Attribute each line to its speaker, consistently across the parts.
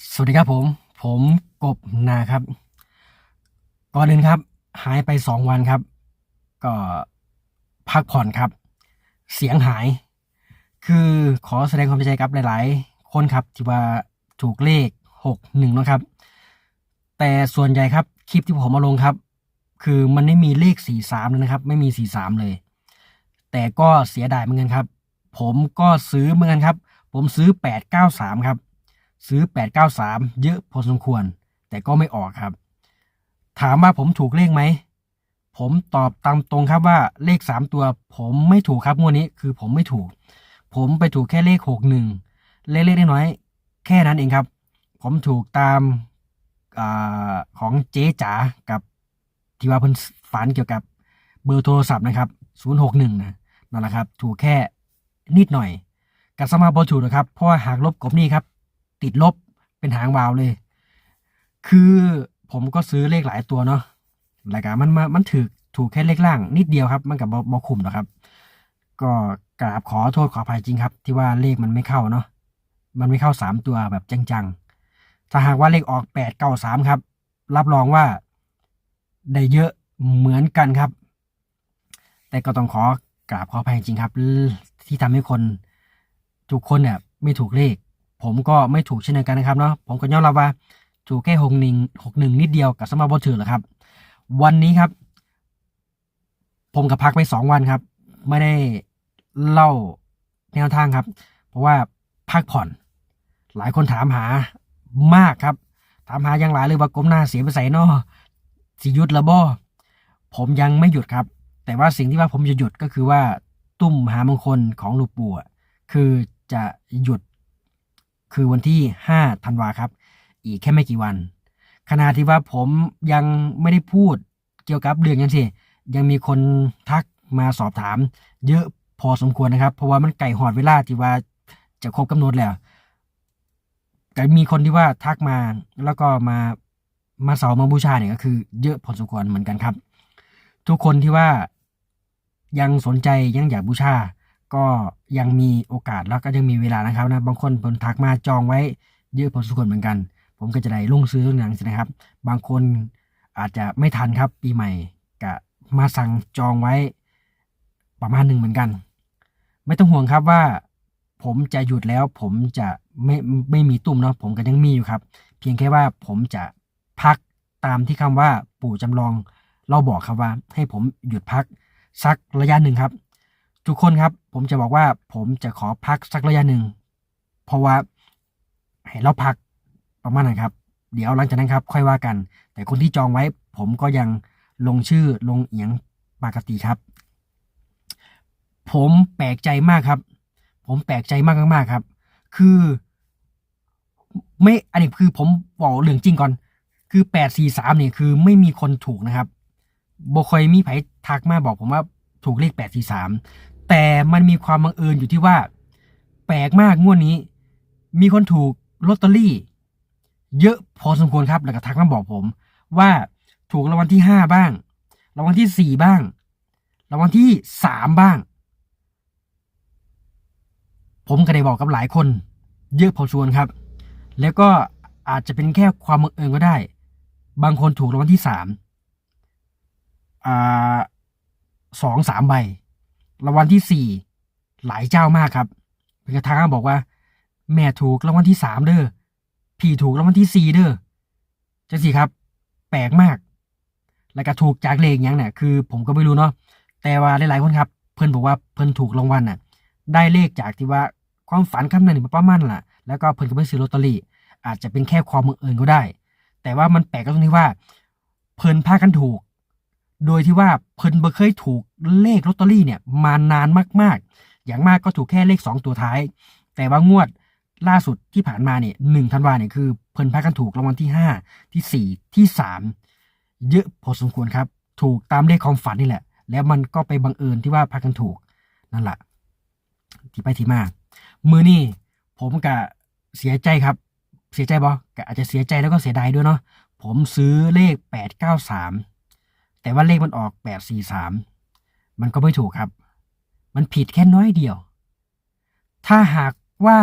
Speaker 1: สวัสดีครับผม ผมกบนาครับ ก่อนอื่นครับ หายไปสองวันครับ ก็พักผ่อนครับ เสียงหาย คือขอแสดงความเสียใจกับหลาย ๆ คนครับที่ว่าถูกเลขหกหนึ่งนะครับ แต่ส่วนใหญ่ครับคลิปที่ผมมาลงครับ คือมันไม่มีเลขสี่สามเลยนะครับ ไม่มีสี่สามเลย แต่ก็เสียดายเหมือนกันครับ ผมก็ซื้อเหมือนกันครับ ผมซื้อแปดเก้าสามครับ ซื้อ 893 เยอะพอสมควร แต่ก็ไม่ออกครับ ถามว่าผมถูกเลขไหม ผมตอบตามตรงครับว่าเลข 3 ตัว ผมไม่ถูกครับงวดนี้คือผมไม่ถูก ผมไปถูกแค่เลข 61 เลขเล็กน้อยแค่นั้นเองครับ ผมถูกตามอาของเจ๊จ๋ากับที่ว่าเพิ่นฝันเกี่ยวกับเบอร์โทรศัพท์นะครับ 061 นะนั่นแหละครับ ถูกแค่นิดหน่อย กับสมาบอถูกนะครับ เพราะหากลบกบนี่ครับ ติดลบเป็นหางวาวเลย คือผมก็ซื้อเลขหลายตัวเนาะรายการมันมามันถือถูกแค่เลขล่าง นิดเดียวครับ มันกับบอบอคุมหรอครับ ก็กราบขอโทษขออภัยจริงครับ ที่ว่าเลขมันไม่เข้าเนาะมันไม่เข้าสามตัวแบบจังๆ ถ้าหากว่าเลขออกแปดเก้าสามครับ รับรองว่าได้เยอะเหมือนกันครับ แต่ก็ต้องขอกราบขออภัยจริงครับ ที่ทำให้คนทุกคนเนี่ยไม่ถูกเลข ผมก็ไม่ถูกเช่นเดียวกันนะครับเนาะผมก็ยอมรับว่าถูกแค่หกหนึ่งหกหนึ่งนิดเดียวกับสมาบอถือแหละครับ วันนี้ครับ ผมกับพักไปสองวันครับ ไม่ได้เล่าแนวทางครับ เพราะว่าพักผ่อน หลายคนถามหามากครับ ถามหาย่างหลายเลยว่ากลมหน้าเสียไปใส่นอสิยุดละบ่ผมยังไม่หยุดครับ แต่ว่าสิ่งที่ว่าผมจะหยุดก็คือว่า ตุ้มหามงคลของหลูกปู่คือจะหยุด คือวันที่5ธันวาครับ อีกแค่ไม่กี่วัน ขณะที่ว่าผมยังไม่ได้พูดเกี่ยวกับเรื่องยังสิยังมีคนทักมาสอบถาม เยอะพอสมควรนะครับ เพราะว่ามันไก่หอดเวลาที่ว่าจะครบกำหนดแล้วก็มีคนที่ว่าทักมาแล้วก็มามาเสามาบูชาเนี่ยก็คือ เยอะพอสมควรเหมือนกันครับ ทุกคนที่ว่ายังสนใจยังอยากบูชา ก็ยังมีโอกาสแล้วก็ยังมีเวลานะครับนะบางคนคนทักมาจองไว้เยอะพอสมควรเหมือนกัน ผมก็จะได้ลงซื้อทุกอย่างนะครับ บางคนอาจจะไม่ทันครับปีใหม่ก็มาสั่งจองไว้ประมาณหนึ่งเหมือนกัน ไม่ต้องห่วงครับว่าผมจะหยุดแล้วผมจะไม่ไม่มีตุ่มเนาะผมก็ยังมีอยู่ครับ เพียงแค่ว่าผมจะพักตามที่คำว่าปู่จำลอง เราบอกครับว่าให้ผมหยุดพักสักระยะหนึ่งครับ ทุกคนครับ ผมจะบอกว่าผมจะขอพักสักระยะหนึ่ง เพราะว่าให้เราพักประมาณนั้นครับ เดี๋ยวหลังจากนั้นครับ ค่อยว่ากัน แต่คนที่จองไว้ ผมก็ยังลงชื่อลงเอียงปกติครับ ผมแปลกใจมากครับ ผมแปลกใจมากมากครับ คือไม่อันนี้คือผมบอกเรื่องจริงก่อน คือแปดสี่สามเนี่ยคือไม่มีคนถูกนะครับบคอยมีไผทักมาบอกผมว่าถูกเลขแปดสี่สาม แต่มันมีความบังเอิญอยู่ที่ว่า แปลกมากงวดนี้ มีคนถูกลอตเตอรี่ เยอะพอสมควรครับแล้วก็ทักมาบอกผม ว่าถูกรางวัลที่ห้าบ้างรางวัลที่สี่บ้างรางวัลที่สามบ้าง ผมก็ได้บอกกับหลายคน เยอะพอชวนครับ แล้วก็อาจจะเป็นแค่ความบังเอิญก็ได้ บางคนถูกรางวัลที่สามอ่าสองสามใบ รางวัลที่สี่หลายเจ้ามากครับเพื่อนทักมาบอกว่า แม่ถูกรางวัลที่สามเด้อพี่ถูกรางวัลที่สี่เด้อจังสิครับ แปลกมาก แล้วก็ถูกจากเลขยังเนี่ยคือ ผมก็ไม่รู้เนาะแต่ว่าหลายๆคนครับ เพื่อนบอกว่าเพื่อนถูกรางวัลน่ะ ได้เลขจากที่ว่าความฝันคำนั้นประมาณนั่นล่ะ แล้วก็เพิ่นก็ไปซื้อลอตเตอรี่ อาจจะเป็นแค่ความบังเอิญก็ได้ แต่ว่ามันแปลกก็ตรงที่ว่า เพิ่นพากันถูก โดยที่ว่าเพิ่นบ่เคยถูกเลขลอตเตอรี่เนี่ยมานานมากๆ อย่างมากก็ถูกแค่เลขสองตัวท้าย แต่ว่างวดล่าสุดที่ผ่านมาเนี่ยหนึ่งธันวาเนี่ยคือเพิ่นพากันถูกรางวัลที่ห้าที่สี่ที่สามเยอะพอสมควรครับ ถูกตามเลขความฝันนี่แหละ แล้วมันก็ไปบังเอิญที่ว่าพากันถูกนั่นแหละที่ไปที่มา มือนี่ผมกะเสียใจครับ เสียใจบอกะอาจจะเสียใจแล้วก็เสียดายด้วยเนาะผมซื้อเลขแปดเก้าสาม แต่ว่าเลขมันออกแปดสี่สามมันก็ไม่ถูกครับ มันผิดแค่น้อยเดียว ถ้าหากว่า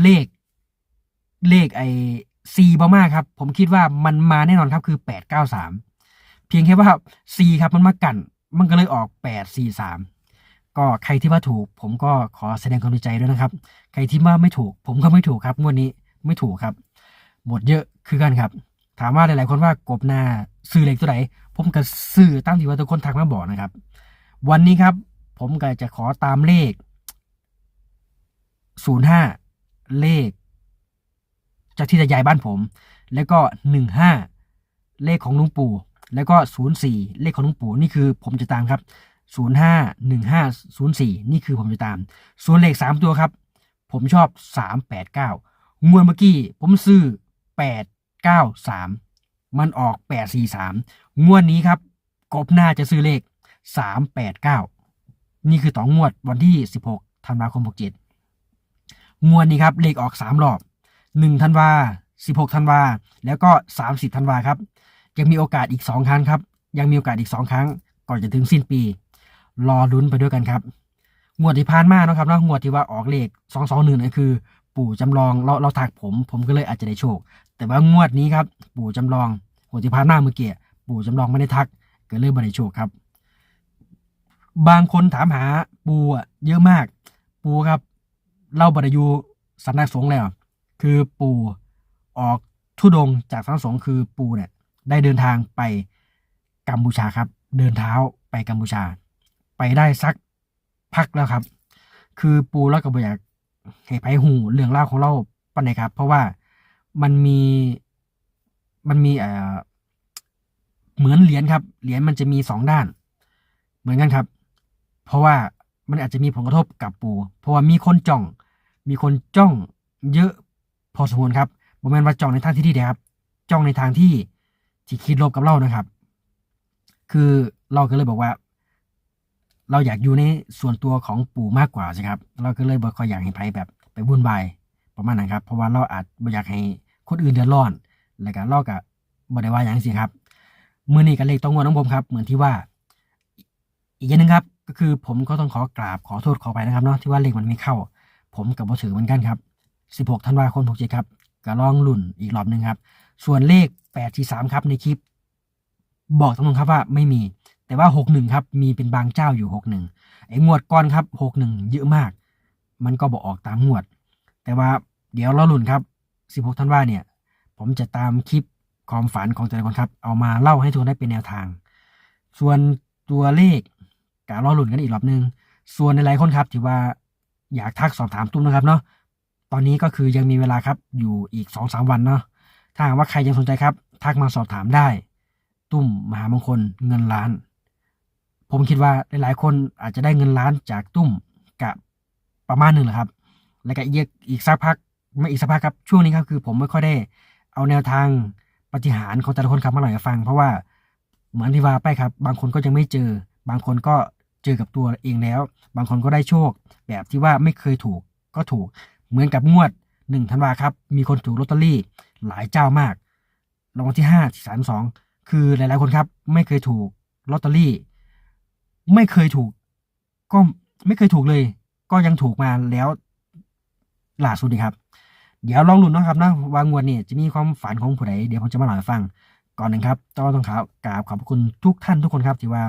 Speaker 1: เลขเลขไอ้ซีบามาครับ ผมคิดว่ามันมาแน่นอนครับคือแปดเก้าสามเพียงแค่ว่าซีครับมันมากัน มันก็เลยออกแปดสี่สามก็ใครที่ว่าถูก ผมก็ขอแสดงความดีใจด้วยนะครับ ใครที่ว่าไม่ถูก ผมก็ไม่ถูกครับงวดนี้ไม่ถูกครับหมดเยอะคือกันครับ ถามว่าหลายๆคนว่ากบหน้าซื้อเลขตัวไหน ผมก็ซื้อตามที่ว่าทุกคนทักมาบอกนะครับ วันนี้ครับ ผมก็จะขอตามเลข05เลข จากที่จะย้ายบ้านผม แล้วก็15เลขของลุงปู่ แล้วก็04เลขของลุงปู่นี่คือผมจะตามครับ05 15 04นี่คือผมจะตาม ส่วนเลข3ตัวครับ ผมชอบ389งวดเมื่อกี้ผมซื้อ893มั มันออก 843 งวดนี้ครับ กบหน้าจะซื้อเลข 389 นี่คือต่องวดวันที่ 16ธันวาคม 67 งวดนี้ครับ เลขออก 3 รอบ 1ธันวา 16ธันวา แล้วก็ 30ธันวาครับ ยังมีโอกาสอีก 2 ครั้งครับ ยังมีโอกาสอีก 2 ครั้ง ก่อนจะถึงสิ้นปี รอลุ้นไปด้วยกันครับ งวดที่ผ่านมาเนาะครับนะงวดที่ว่าออกเลข 221นั่นคือ ปู่จำลองเราเราถักผม ผมก็เลยอาจจะได้โชค แต่ว่างวดนี้ครับ ปู่จำลองงวดที่ผ่านมาเมื่อกี้ปู่จำลองไม่ได้ทักก็เลยไม่ได้โชคครับ บางคนถามหาปูอะเยอะมาก ปูครับเล่าบรรยูสำนักสงฆ์แล้ว คือปูออกทุดงจากสำนักสงฆ์คือปูเนี่ย ได้เดินทางไปกัมพูชาครับ เดินเท้าไปกัมพูชา ไปได้สักพักแล้วครับ คือปูแล้วก็บอยาก ให้ไผหูเรื่องเล่าวของเราปันไหนครับ เพราะว่ามันมีมันมีเอ่อเหมือนเหรียญครับ เหรียญมันจะมีสองด้าน เหมือนกันครับ เพราะว่ามันอาจจะมีผลกระทบกับปูเพราะว่ามีคนจ้อง มีคนจ้องเยอะพอสมควรครับโมเมนว่าจ้องในทางที่ดีนะครับ จ้องในทางที่ที่คิดลบกับเรานะครับ คือเราก็เลยบอกว่า เราอยากอยู่ในส่วนตัวของปู่มากกว่าใช่ครับ เราก็เลยบอกคอยอยากให้ไพ่แบบไปวุ่นวายประมาณนั้นครับ เพราะว่าเราอาจอยากให้คนอื่นเดือดร้อน แล้วก็เราก็บ่ได้ว่าอย่างสิครับมือนี้กับเลขต้องงวดน้องผมครับ เหมือนที่ว่า อีกอย่างนึงครับ ก็คือผมก็ต้องขอกราบขอโทษขอไปนะครับเนาะที่ว่าเลขมันไม่เข้า ผมกับบ่ถือเหมือนกันครับ 16ธันวาคม67ครับก็ลองลุ่นอีกรอบหนึ่งครับ ส่วนเลข8ที่3ครับในคลิป บอกตรงๆครับว่าไม่มี แต่ว่า 61 ครับ มีเป็นบางเจ้าอยู่ 61 ไอ้งวดก่อนครับ 61 เยอะมาก มันก็บอกออกตามงวด แต่ว่าเดี๋ยวเราลุนครับ 16 ธันวาเนี่ย ผมจะตามคลิปความฝันของแต่ละคนครับ เอามาเล่าให้ทุกคนได้เป็นแนวทาง ส่วนตัวเลขการรอลุ่นกันอีกรอบหนึง ส่วนในหลายคนครับที่ว่าอยากทักสอบถามตุ้มนะครับเนาะ ตอนนี้ก็คือยังมีเวลาครับอยู่อีกสองสามวันเนาะ ถ้าหากว่าใครยังสนใจครับ ทักมาสอบถามได้ ตุ้มมหามงคลเงินล้าน ผมคิดว่าหลายๆ คนอาจจะได้เงินล้านจากตุ้มกับประมาณหนึ่งแหละครับ แล้วก็อีกอีกสักพักไม่อีกสักพักครับ ช่วงนี้ครับคือผมไม่ค่อยได้เอาแนวทางปฏิหารของแต่ละคนครับมาหน่อยให้ฟัง เพราะว่าเหมือนที่ว่าไปครับ บางคนก็ยังไม่เจอ บางคนก็เจอกับตัวเองแล้ว บางคนก็ได้โชค แบบที่ว่าไม่เคยถูกก็ถูก เหมือนกับงวดหนึ่งธันวาครับ มีคนถูกลอตเตอรี่หลายเจ้ามากรางวัลที่ห้าที่สามสองคือหลายๆคนครับ ไม่เคยถูกลอตเตอรี่ ไม่เคยถูก ก็ไม่เคยถูกเลย ก็ยังถูกมาแล้วล่าสุดนี่ครับ เดี๋ยวลองลุ้นนะครับนะวางวดนี่จะมีความฝันของผู้ใดเดี๋ยวผมจะมาเล่าให้ฟัง ก่อนหนึ่งครับต้องต้องขากราบขอบคุณทุกท่านทุกคนครับที่ว่า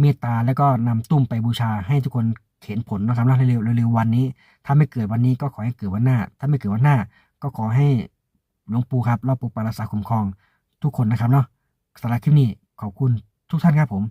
Speaker 1: เมตตาแล้วก็นำตุ้มไปบูชาให้ทุกคนเห็นผลนะครับนะเร็วๆเร็ววันนี้ ถ้าไม่เกิดวันนี้ก็ขอให้เกิดวันหน้า ถ้าไม่เกิดวันหน้า ก็ขอให้หลวงปู่ครับรอบปกปักรักษาคุ้มครอง ทุกคนนะครับเนาะสำหรับคลิปนี้ขอบคุณทุกท่านครับผม